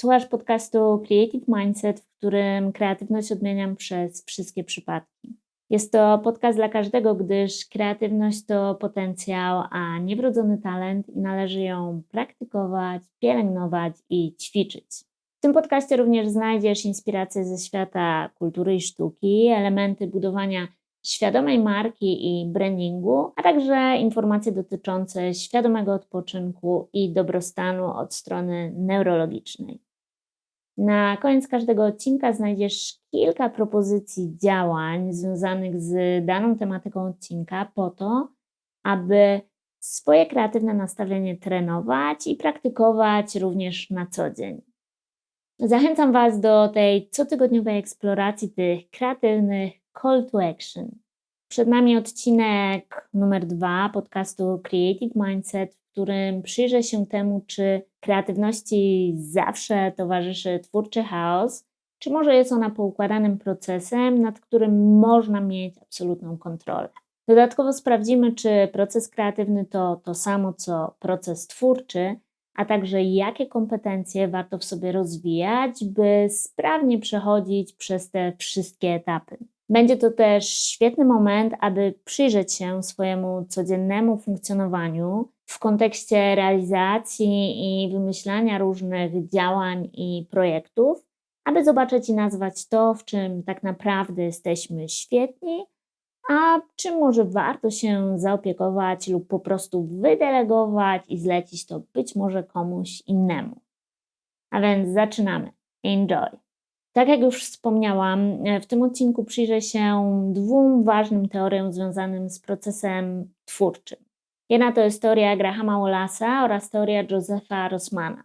Słuchasz podcastu Creative Mindset, w którym kreatywność odmieniam przez wszystkie przypadki. Jest to podcast dla każdego, gdyż kreatywność to potencjał, a nie wrodzony talent i należy ją praktykować, pielęgnować i ćwiczyć. W tym podcaście również znajdziesz inspiracje ze świata kultury i sztuki, elementy budowania świadomej marki i brandingu, a także informacje dotyczące świadomego odpoczynku i dobrostanu od strony neurologicznej. Na koniec każdego odcinka znajdziesz kilka propozycji działań związanych z daną tematyką odcinka, po to, aby swoje kreatywne nastawienie trenować i praktykować również na co dzień. Zachęcam Was do tej cotygodniowej eksploracji tych kreatywnych call to action. Przed nami odcinek numer dwa podcastu Creative Mindset, którym przyjrzę się temu, czy kreatywności zawsze towarzyszy twórczy chaos, czy może jest ona poukładanym procesem, nad którym można mieć absolutną kontrolę. Dodatkowo sprawdzimy, czy proces kreatywny to to samo co proces twórczy, a także jakie kompetencje warto w sobie rozwijać, by sprawnie przechodzić przez te wszystkie etapy. Będzie to też świetny moment, aby przyjrzeć się swojemu codziennemu funkcjonowaniu w kontekście realizacji i wymyślania różnych działań i projektów, aby zobaczyć i nazwać to, w czym tak naprawdę jesteśmy świetni, a czym może warto się zaopiekować lub po prostu wydelegować i zlecić to być może komuś innemu. A więc zaczynamy. Enjoy! Tak jak już wspomniałam, w tym odcinku przyjrzę się dwóm ważnym teoriom związanym z procesem twórczym. Jedna to jest teoria Grahama Wallasa oraz teoria Josepha Rossmana.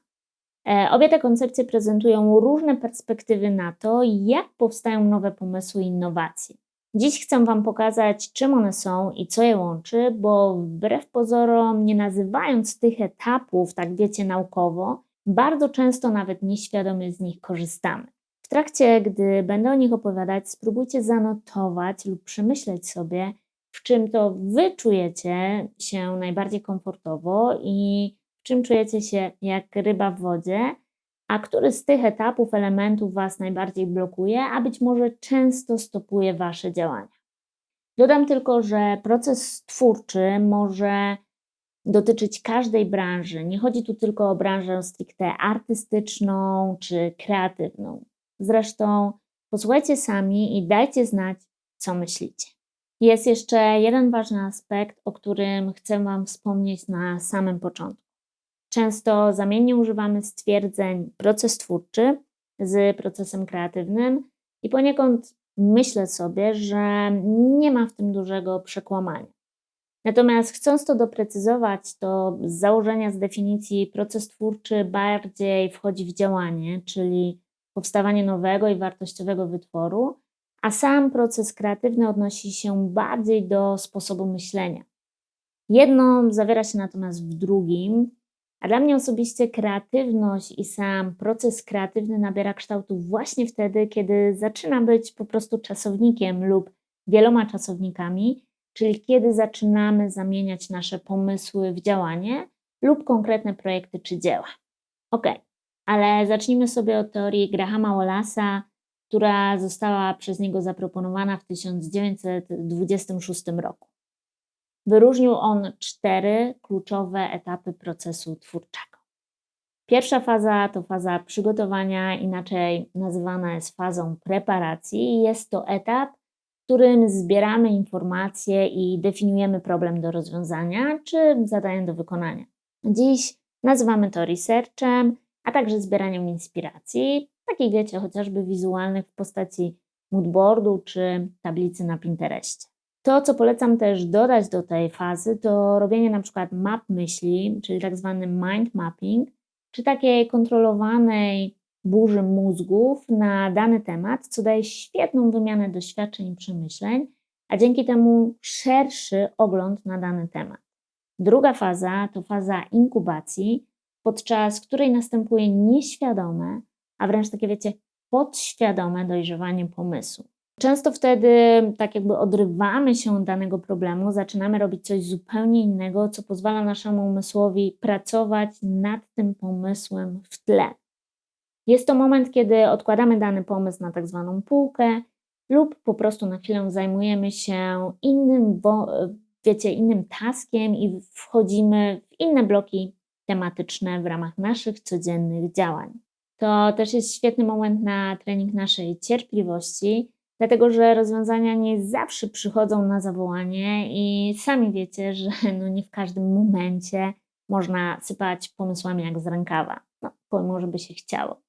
E, obie te koncepcje prezentują różne perspektywy na to, jak powstają nowe pomysły i innowacje. Dziś chcę Wam pokazać, czym one są i co je łączy, bo wbrew pozorom, nie nazywając tych etapów, tak wiecie, naukowo, bardzo często nawet nieświadomie z nich korzystamy. W trakcie, gdy będę o nich opowiadać, spróbujcie zanotować lub przemyśleć sobie, w czym to Wy czujecie się najbardziej komfortowo i w czym czujecie się jak ryba w wodzie, a który z tych etapów, elementów Was najbardziej blokuje, a być może często stopuje Wasze działania. Dodam tylko, że proces twórczy może dotyczyć każdej branży. Nie chodzi tu tylko o branżę stricte artystyczną czy kreatywną. Zresztą posłuchajcie sami i dajcie znać, co myślicie. Jest jeszcze jeden ważny aspekt, o którym chcę Wam wspomnieć na samym początku. Często zamiennie używamy stwierdzeń proces twórczy z procesem kreatywnym i poniekąd myślę sobie, że nie ma w tym dużego przekłamania. Natomiast chcąc to doprecyzować, to z założenia, z definicji proces twórczy bardziej wchodzi w działanie, czyli powstawanie nowego i wartościowego wytworu, a sam proces kreatywny odnosi się bardziej do sposobu myślenia. Jedno zawiera się natomiast w drugim, a dla mnie osobiście kreatywność i sam proces kreatywny nabiera kształtu właśnie wtedy, kiedy zaczyna być po prostu czasownikiem lub wieloma czasownikami, czyli kiedy zaczynamy zamieniać nasze pomysły w działanie lub konkretne projekty czy dzieła. Ok, ale zacznijmy sobie od teorii Grahama Wallasa, która została przez niego zaproponowana w 1926 roku. Wyróżnił on cztery kluczowe etapy procesu twórczego. Pierwsza faza to faza przygotowania, inaczej nazywana jest fazą preparacji. Jest to etap, w którym zbieramy informacje i definiujemy problem do rozwiązania czy zadanie do wykonania. Dziś nazywamy to researchem, a także zbieraniem inspiracji, takich wiecie, chociażby wizualnych w postaci moodboardu czy tablicy na Pinterestie. To, co polecam też dodać do tej fazy, to robienie na przykład map myśli, czyli tak zwany mind mapping, czy takiej kontrolowanej burzy mózgów na dany temat, co daje świetną wymianę doświadczeń i przemyśleń, a dzięki temu szerszy ogląd na dany temat. Druga faza to faza inkubacji, podczas której następuje nieświadome, a wręcz takie wiecie, podświadome dojrzewanie pomysłu. Często wtedy tak jakby odrywamy się od danego problemu, zaczynamy robić coś zupełnie innego, co pozwala naszemu umysłowi pracować nad tym pomysłem w tle. Jest to moment, kiedy odkładamy dany pomysł na tak zwaną półkę lub po prostu na chwilę zajmujemy się innym, bo, wiecie, innym taskiem i wchodzimy w inne bloki tematyczne w ramach naszych codziennych działań. To też jest świetny moment na trening naszej cierpliwości, dlatego że rozwiązania nie zawsze przychodzą na zawołanie i sami wiecie, że no nie w każdym momencie można sypać pomysłami jak z rękawa, no, pomimo, żeby się chciało.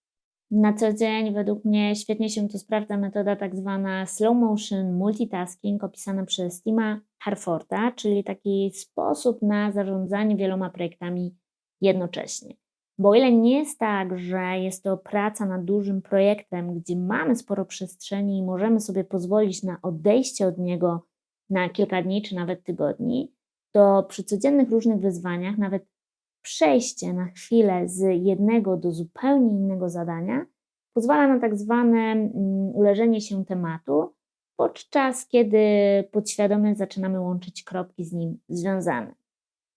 Na co dzień według mnie świetnie się tu sprawdza metoda tak zwana slow motion multitasking opisana przez Tima Harforda, czyli taki sposób na zarządzanie wieloma projektami jednocześnie. Bo ile nie jest tak, że jest to praca nad dużym projektem, gdzie mamy sporo przestrzeni i możemy sobie pozwolić na odejście od niego na kilka dni czy nawet tygodni, to przy codziennych różnych wyzwaniach nawet przejście na chwilę z jednego do zupełnie innego zadania pozwala na tak zwane mm, uleżenie się tematu, podczas kiedy podświadomie zaczynamy łączyć kropki z nim związane.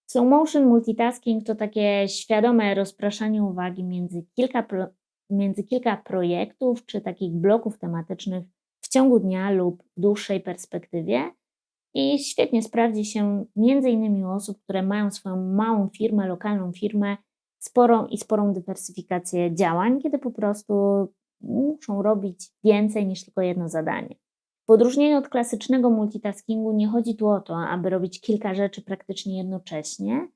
Slow motion multitasking to takie świadome rozpraszanie uwagi między kilka, pro, między kilka projektów czy takich bloków tematycznych w ciągu dnia lub w dłuższej perspektywie. I świetnie sprawdzi się między innymi u osób, które mają swoją małą firmę, lokalną firmę, sporą i sporą dywersyfikację działań, kiedy po prostu muszą robić więcej niż tylko jedno zadanie. W odróżnieniu od klasycznego multitaskingu nie chodzi tu o to, aby robić kilka rzeczy praktycznie jednocześnie,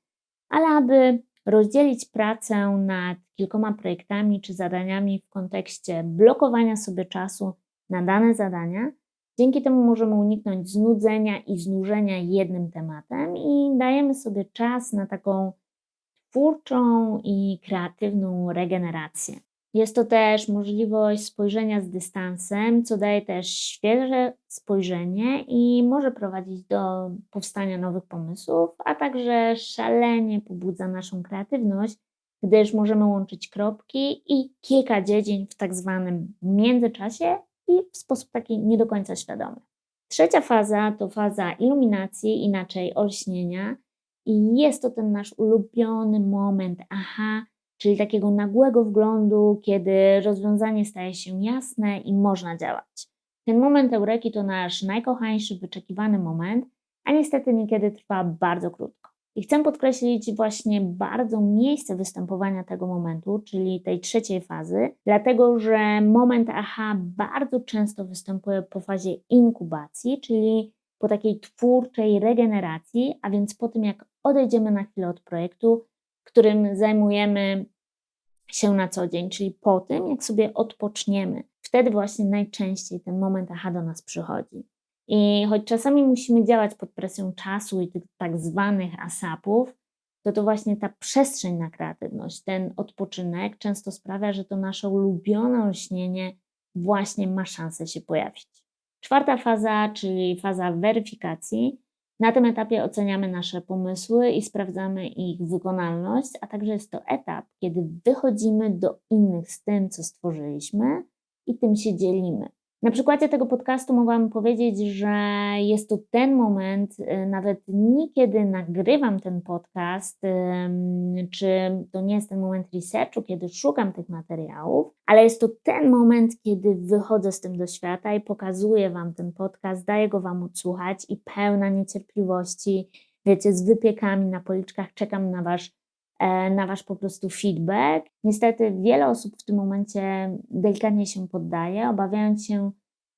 ale aby rozdzielić pracę nad kilkoma projektami czy zadaniami w kontekście blokowania sobie czasu na dane zadania. Dzięki temu możemy uniknąć znudzenia i znużenia jednym tematem i dajemy sobie czas na taką twórczą i kreatywną regenerację. Jest to też możliwość spojrzenia z dystansem, co daje też świeże spojrzenie i może prowadzić do powstania nowych pomysłów, a także szalenie pobudza naszą kreatywność, gdyż możemy łączyć kropki i kilka dziedzin w tak zwanym międzyczasie i w sposób taki nie do końca świadomy. Trzecia faza to faza iluminacji, inaczej olśnienia, i jest to ten nasz ulubiony moment, aha, czyli takiego nagłego wglądu, kiedy rozwiązanie staje się jasne i można działać. Ten moment eureki to nasz najkochańszy, wyczekiwany moment, a niestety niekiedy trwa bardzo krótko. I chcę podkreślić właśnie bardzo miejsce występowania tego momentu, czyli tej trzeciej fazy, dlatego że moment aha bardzo często występuje po fazie inkubacji, czyli po takiej twórczej regeneracji, a więc po tym jak odejdziemy na chwilę od projektu, którym zajmujemy się na co dzień, czyli po tym, jak sobie odpoczniemy. Wtedy właśnie najczęściej ten moment aha do nas przychodzi. I choć czasami musimy działać pod presją czasu i tych tak zwanych asapów, to to właśnie ta przestrzeń na kreatywność, ten odpoczynek często sprawia, że to nasze ulubione olśnienie właśnie ma szansę się pojawić. Czwarta faza, czyli faza weryfikacji, na tym etapie oceniamy nasze pomysły i sprawdzamy ich wykonalność, a także jest to etap, kiedy wychodzimy do innych z tym, co stworzyliśmy i tym się dzielimy. Na przykładzie tego podcastu mogłam powiedzieć, że jest to ten moment, y, nawet nie kiedy nagrywam ten podcast, czy to nie jest ten moment researchu, kiedy szukam tych materiałów, ale jest to ten moment, kiedy wychodzę z tym do świata i pokazuję Wam ten podcast, daję go Wam odsłuchać i pełna niecierpliwości, wiecie, z wypiekami na policzkach czekam na Wasz na Wasz po prostu feedback. Niestety wiele osób w tym momencie delikatnie się poddaje, obawiając się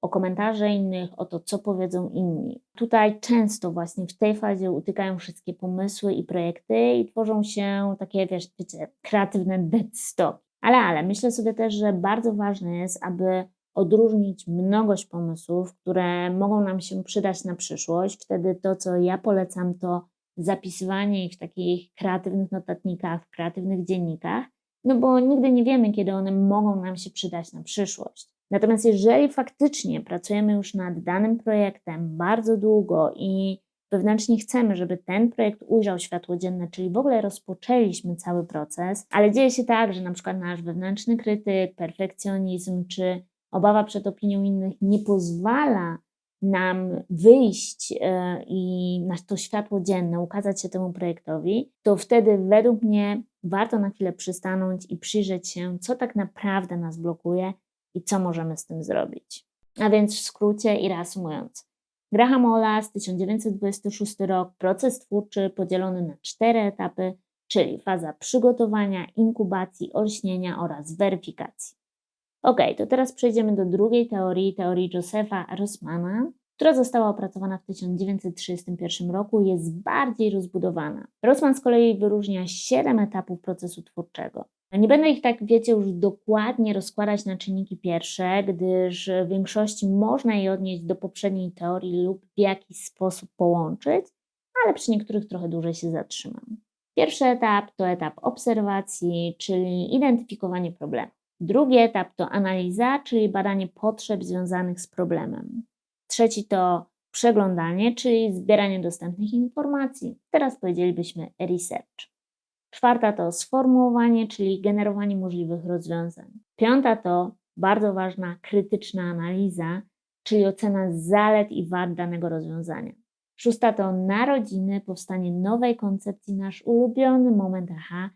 o komentarze innych, o to, co powiedzą inni. Tutaj często właśnie w tej fazie utykają wszystkie pomysły i projekty i tworzą się takie, wiesz, wiecie, kreatywne dead stock. Ale, ale myślę sobie też, że bardzo ważne jest, aby odróżnić mnogość pomysłów, które mogą nam się przydać na przyszłość. Wtedy to, co ja polecam, to zapisywanie ich w takich kreatywnych notatnikach, w kreatywnych dziennikach, no bo nigdy nie wiemy, kiedy one mogą nam się przydać na przyszłość. Natomiast jeżeli faktycznie pracujemy już nad danym projektem bardzo długo i wewnętrznie chcemy, żeby ten projekt ujrzał światło dzienne, czyli w ogóle rozpoczęliśmy cały proces, ale dzieje się tak, że na przykład nasz wewnętrzny krytyk, perfekcjonizm czy obawa przed opinią innych nie pozwala nam wyjść e, i na to światło dzienne, ukazać się temu projektowi, to wtedy według mnie warto na chwilę przystanąć i przyjrzeć się, co tak naprawdę nas blokuje i co możemy z tym zrobić. A więc w skrócie i reasumując. Graham Ollas, 1926 rok, proces twórczy podzielony na cztery etapy, czyli faza przygotowania, inkubacji, olśnienia oraz weryfikacji. Ok, to teraz przejdziemy do drugiej teorii, teorii Josepha Rossmana, która została opracowana w 1931 roku, jest bardziej rozbudowana. Rossman z kolei wyróżnia siedem etapów procesu twórczego. Nie będę ich tak, wiecie, już dokładnie rozkładać na czynniki pierwsze, gdyż w większości można je odnieść do poprzedniej teorii lub w jakiś sposób połączyć, ale przy niektórych trochę dłużej się zatrzymam. Pierwszy etap to etap obserwacji, czyli identyfikowanie problemu. Drugi etap to analiza, czyli badanie potrzeb związanych z problemem. Trzeci to przeglądanie, czyli zbieranie dostępnych informacji. Teraz powiedzielibyśmy research. Czwarta to sformułowanie, czyli generowanie możliwych rozwiązań. Piąta to bardzo ważna krytyczna analiza, czyli ocena zalet i wad danego rozwiązania. Szósta to narodziny, powstanie nowej koncepcji, nasz ulubiony moment aha,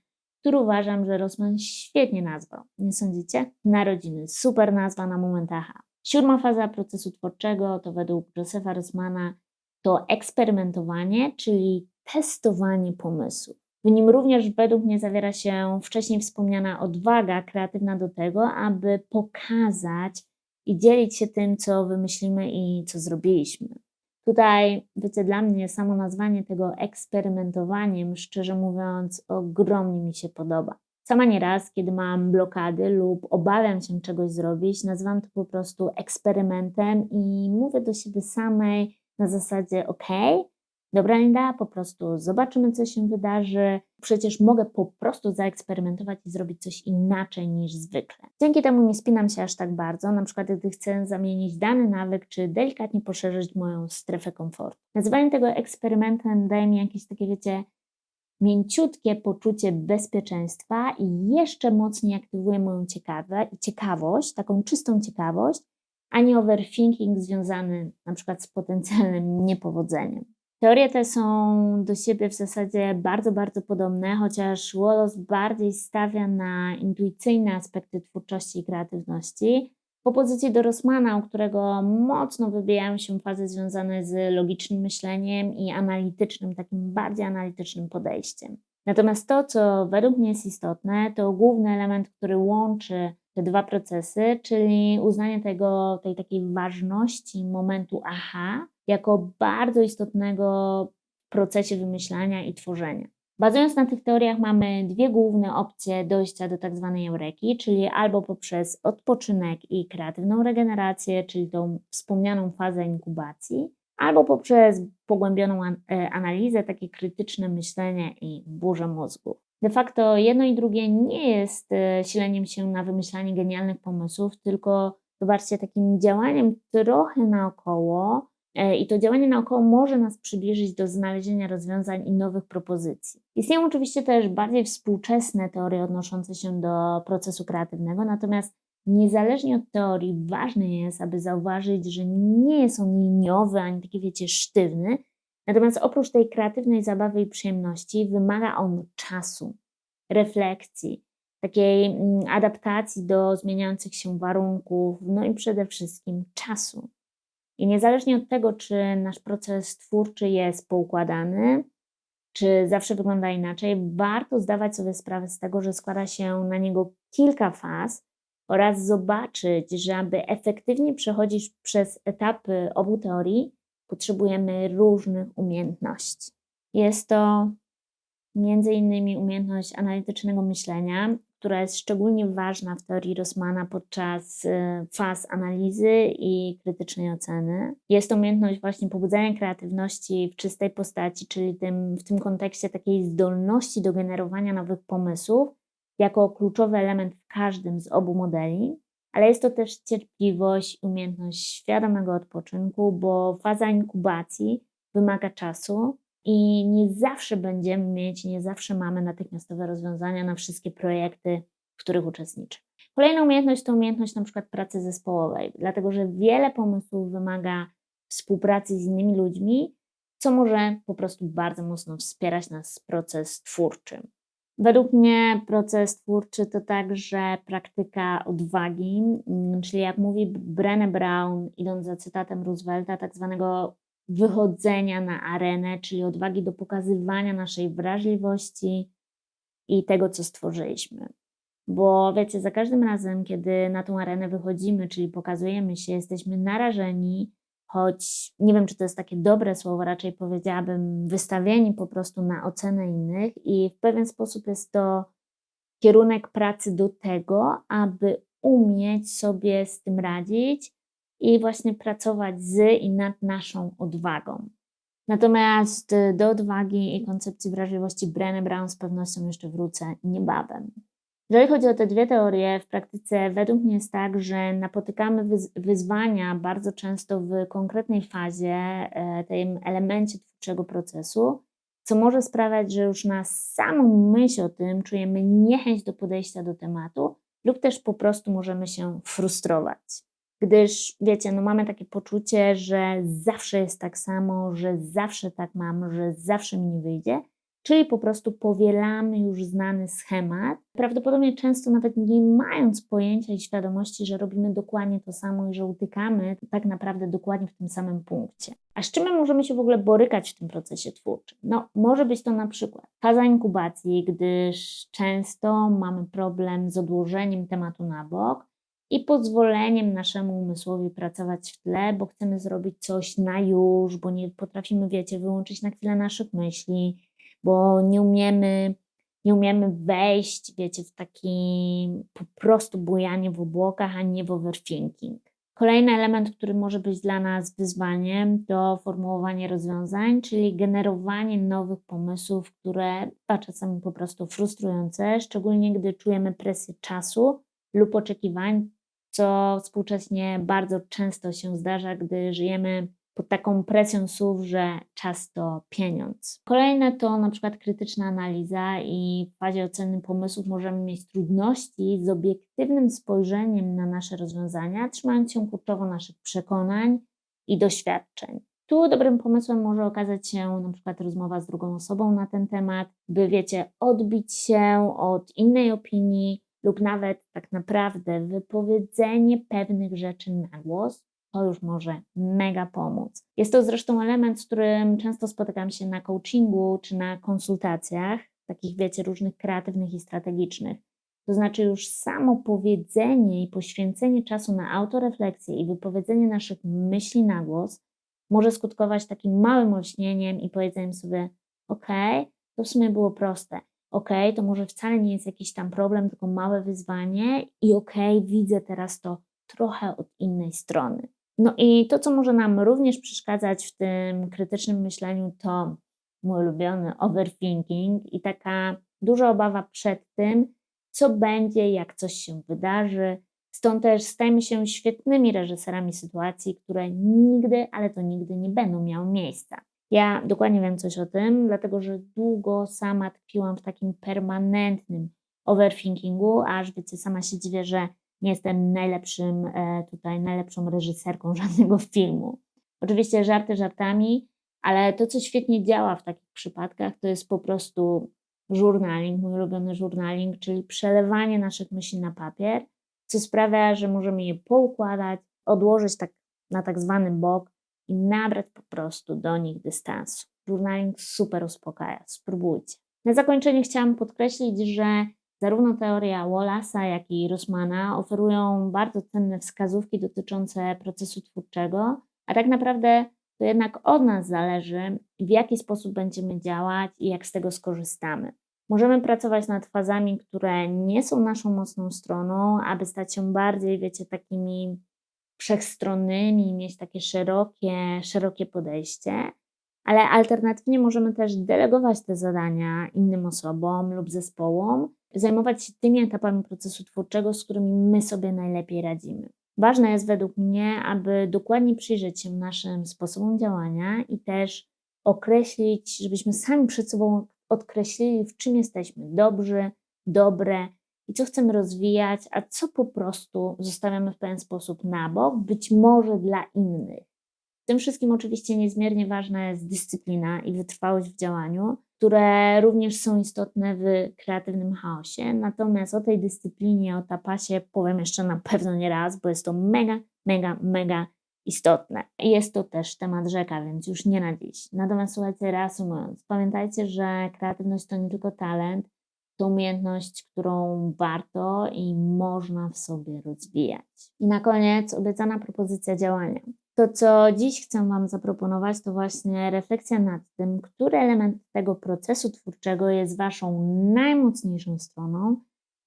który uważam, że Rossman świetnie nazwał. Nie sądzicie? Narodziny, super nazwa na moment aha. Siódma faza procesu twórczego to według Josepha Rossmana to eksperymentowanie, czyli testowanie pomysłu. W nim również według mnie zawiera się wcześniej wspomniana odwaga kreatywna do tego, aby pokazać i dzielić się tym, co wymyślimy i co zrobiliśmy. Tutaj, wiecie, dla mnie samo nazwanie tego eksperymentowaniem, szczerze mówiąc, ogromnie mi się podoba. Sama nieraz, kiedy mam blokady lub obawiam się czegoś zrobić, nazywam to po prostu eksperymentem i mówię do siebie samej na zasadzie: OK, dobra, Linda, po prostu zobaczymy, co się wydarzy. Przecież mogę po prostu zaeksperymentować i zrobić coś inaczej niż zwykle. Dzięki temu nie spinam się aż tak bardzo, na przykład gdy chcę zamienić dany nawyk, czy delikatnie poszerzyć moją strefę komfortu. Nazywanie tego eksperymentem daje mi jakieś takie, wiecie, mięciutkie poczucie bezpieczeństwa i jeszcze mocniej aktywuje moją ciekawość, taką czystą ciekawość, a nie overthinking związany na przykład z potencjalnym niepowodzeniem. Teorie te są do siebie w zasadzie bardzo, bardzo podobne, chociaż Wallace bardziej stawia na intuicyjne aspekty twórczości i kreatywności, w opozycji do Rossmana, u którego mocno wybijają się fazy związane z logicznym myśleniem i analitycznym, takim bardziej analitycznym podejściem. Natomiast to, co według mnie jest istotne, to główny element, który łączy te dwa procesy, czyli uznanie tego, tej takiej ważności momentu aha jako bardzo istotnego w procesie wymyślania i tworzenia. Bazując na tych teoriach, mamy dwie główne opcje dojścia do tak zwanej eureki, czyli albo poprzez odpoczynek i kreatywną regenerację, czyli tą wspomnianą fazę inkubacji, albo poprzez pogłębioną e, analizę, takie krytyczne myślenie i burzę mózgu. De facto jedno i drugie nie jest e, sileniem się na wymyślanie genialnych pomysłów, tylko zobaczcie, takim działaniem trochę naokoło, I to działanie naokoło może nas przybliżyć do znalezienia rozwiązań i nowych propozycji. Istnieją oczywiście też bardziej współczesne teorie odnoszące się do procesu kreatywnego, natomiast niezależnie od teorii, ważne jest, aby zauważyć, że nie jest on liniowy ani taki, wiecie, sztywny. Natomiast oprócz tej kreatywnej zabawy i przyjemności, wymaga on czasu, refleksji, takiej mm, adaptacji do zmieniających się warunków, no i przede wszystkim czasu. I niezależnie od tego, czy nasz proces twórczy jest poukładany, czy zawsze wygląda inaczej, warto zdawać sobie sprawę z tego, że składa się na niego kilka faz oraz zobaczyć, że aby efektywnie przechodzić przez etapy obu teorii, potrzebujemy różnych umiejętności. Jest to między innymi umiejętność analitycznego myślenia, która jest szczególnie ważna w teorii Rossmana podczas y, faz analizy i krytycznej oceny. Jest to umiejętność właśnie pobudzania kreatywności w czystej postaci, czyli tym, w tym kontekście takiej zdolności do generowania nowych pomysłów jako kluczowy element w każdym z obu modeli. Ale jest to też cierpliwość, umiejętność świadomego odpoczynku, bo faza inkubacji wymaga czasu, i nie zawsze będziemy mieć, nie zawsze mamy natychmiastowe rozwiązania na wszystkie projekty, w których uczestniczymy. Kolejna umiejętność to umiejętność na przykład pracy zespołowej, dlatego że wiele pomysłów wymaga współpracy z innymi ludźmi, co może po prostu bardzo mocno wspierać nas proces twórczy. Według mnie proces twórczy to także praktyka odwagi, czyli jak mówi Brené Brown, idąc za cytatem Roosevelta, tak zwanego wychodzenia na arenę, czyli odwagi do pokazywania naszej wrażliwości i tego, co stworzyliśmy. Bo wiecie, za każdym razem, kiedy na tą arenę wychodzimy, czyli pokazujemy się, jesteśmy narażeni, choć nie wiem, czy to jest takie dobre słowo, raczej powiedziałabym wystawieni po prostu na ocenę innych, i w pewien sposób jest to kierunek pracy do tego, aby umieć sobie z tym radzić i właśnie pracować z i nad naszą odwagą. Natomiast do odwagi i koncepcji wrażliwości Brené Brown z pewnością jeszcze wrócę niebawem. Jeżeli chodzi o te dwie teorie, w praktyce według mnie jest tak, że napotykamy wyzwania bardzo często w konkretnej fazie, e, tym elemencie twórczego procesu, co może sprawiać, że już na samą myśl o tym czujemy niechęć do podejścia do tematu, lub też po prostu możemy się frustrować. Gdyż, wiecie, no mamy takie poczucie, że zawsze jest tak samo, że zawsze tak mam, że zawsze mi nie wyjdzie, czyli po prostu powielamy już znany schemat, prawdopodobnie często nawet nie mając pojęcia i świadomości, że robimy dokładnie to samo i że utykamy tak naprawdę dokładnie w tym samym punkcie. A z czym my możemy się w ogóle borykać w tym procesie twórczym? No, może być to na przykład faza inkubacji, gdyż często mamy problem z odłożeniem tematu na bok, i pozwoleniem naszemu umysłowi pracować w tle, bo chcemy zrobić coś na już, bo nie potrafimy, wiecie, wyłączyć na chwilę naszych myśli, bo nie umiemy, nie umiemy wejść, wiecie, w taki po prostu bujanie w obłokach, a nie w overthinking. Kolejny element, który może być dla nas wyzwaniem, to formułowanie rozwiązań, czyli generowanie nowych pomysłów, które a czasami po prostu frustrujące, szczególnie gdy czujemy presję czasu lub oczekiwań, co współcześnie bardzo często się zdarza, gdy żyjemy pod taką presją słów, że czas to pieniądz. Kolejne to na przykład krytyczna analiza i w fazie oceny pomysłów możemy mieć trudności z obiektywnym spojrzeniem na nasze rozwiązania, trzymając się kurczowo naszych przekonań i doświadczeń. Tu dobrym pomysłem może okazać się na przykład rozmowa z drugą osobą na ten temat, by wiecie, odbić się od innej opinii lub nawet tak naprawdę wypowiedzenie pewnych rzeczy na głos, to już może mega pomóc. Jest to zresztą element, z którym często spotykam się na coachingu czy na konsultacjach, takich wiecie, różnych kreatywnych i strategicznych. To znaczy już samo powiedzenie i poświęcenie czasu na autorefleksję i wypowiedzenie naszych myśli na głos może skutkować takim małym olśnieniem i powiedzeniem sobie: OK, to w sumie było proste. OK, to może wcale nie jest jakiś tam problem, tylko małe wyzwanie, i OK, widzę teraz to trochę od innej strony. No i to, co może nam również przeszkadzać w tym krytycznym myśleniu, to mój ulubiony overthinking i taka duża obawa przed tym, co będzie, jak coś się wydarzy. Stąd też stajemy się świetnymi reżyserami sytuacji, które nigdy, ale to nigdy nie będą miały miejsca. Ja dokładnie wiem coś o tym, dlatego że długo sama tkwiłam w takim permanentnym overthinkingu, aż wiecie, sama się dziwię, że nie jestem najlepszym e, tutaj, najlepszą reżyserką żadnego filmu. Oczywiście żarty żartami, ale to, co świetnie działa w takich przypadkach, to jest po prostu journaling, mój ulubiony journaling, czyli przelewanie naszych myśli na papier, co sprawia, że możemy je poukładać, odłożyć tak na tak zwany bok i nabrać po prostu do nich dystansu. Journaling super uspokaja, spróbujcie. Na zakończenie chciałam podkreślić, że zarówno teoria Wallace'a, jak i Rossmana oferują bardzo cenne wskazówki dotyczące procesu twórczego, a tak naprawdę to jednak od nas zależy, w jaki sposób będziemy działać i jak z tego skorzystamy. Możemy pracować nad fazami, które nie są naszą mocną stroną, aby stać się bardziej, wiecie, takimi wszechstronnymi, mieć takie szerokie, szerokie podejście, ale alternatywnie możemy też delegować te zadania innym osobom lub zespołom, zajmować się tymi etapami procesu twórczego, z którymi my sobie najlepiej radzimy. Ważne jest według mnie, aby dokładnie przyjrzeć się naszym sposobom działania i też określić, żebyśmy sami przed sobą odkreślili, w czym jesteśmy dobrzy, dobre i co chcemy rozwijać, a co po prostu zostawiamy w pewien sposób na bok, być może dla innych. W tym wszystkim oczywiście niezmiernie ważna jest dyscyplina i wytrwałość w działaniu, które również są istotne w kreatywnym chaosie. Natomiast o tej dyscyplinie, o tapasie powiem jeszcze na pewno nie raz, bo jest to mega, mega, mega istotne. Jest to też temat rzeka, więc już nie na dziś. Natomiast słuchajcie, reasumując, pamiętajcie, że kreatywność to nie tylko talent, to umiejętność, którą warto i można w sobie rozwijać. I na koniec obiecana propozycja działania. To, co dziś chcę Wam zaproponować, to właśnie refleksja nad tym, który element tego procesu twórczego jest Waszą najmocniejszą stroną.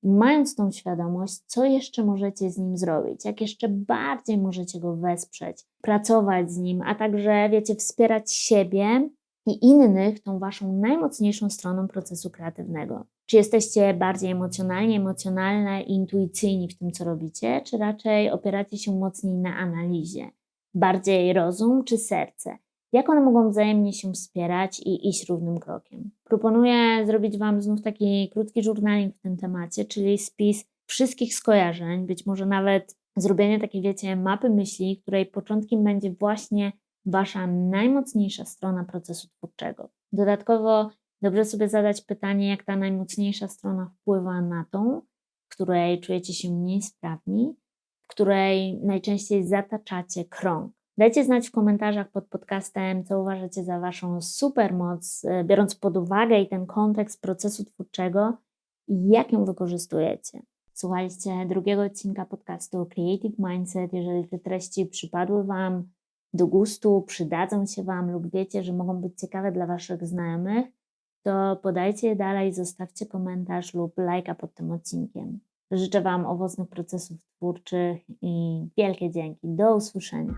Mając tą świadomość, co jeszcze możecie z nim zrobić, jak jeszcze bardziej możecie go wesprzeć, pracować z nim, a także, wiecie, wspierać siebie i innych tą Waszą najmocniejszą stroną procesu kreatywnego. Czy jesteście bardziej emocjonalnie, emocjonalne intuicyjni w tym, co robicie, czy raczej opieracie się mocniej na analizie? Bardziej rozum czy serce? Jak one mogą wzajemnie się wspierać i iść równym krokiem? Proponuję zrobić Wam znów taki krótki żurnalik w tym temacie, czyli spis wszystkich skojarzeń, być może nawet zrobienie takiej, wiecie, mapy myśli, której początkiem będzie właśnie Wasza najmocniejsza strona procesu twórczego. Dodatkowo dobrze sobie zadać pytanie, jak ta najmocniejsza strona wpływa na tą, w której czujecie się mniej sprawni, w której najczęściej zataczacie krąg. Dajcie znać w komentarzach pod podcastem, co uważacie za Waszą supermoc, e, biorąc pod uwagę i ten kontekst procesu twórczego i jak ją wykorzystujecie. Słuchaliście drugiego odcinka podcastu Creative Mindset. Jeżeli te treści przypadły Wam do gustu, przydadzą się Wam lub wiecie, że mogą być ciekawe dla Waszych znajomych, to podajcie je dalej, zostawcie komentarz lub lajka pod tym odcinkiem. Życzę Wam owocnych procesów twórczych i wielkie dzięki. Do usłyszenia.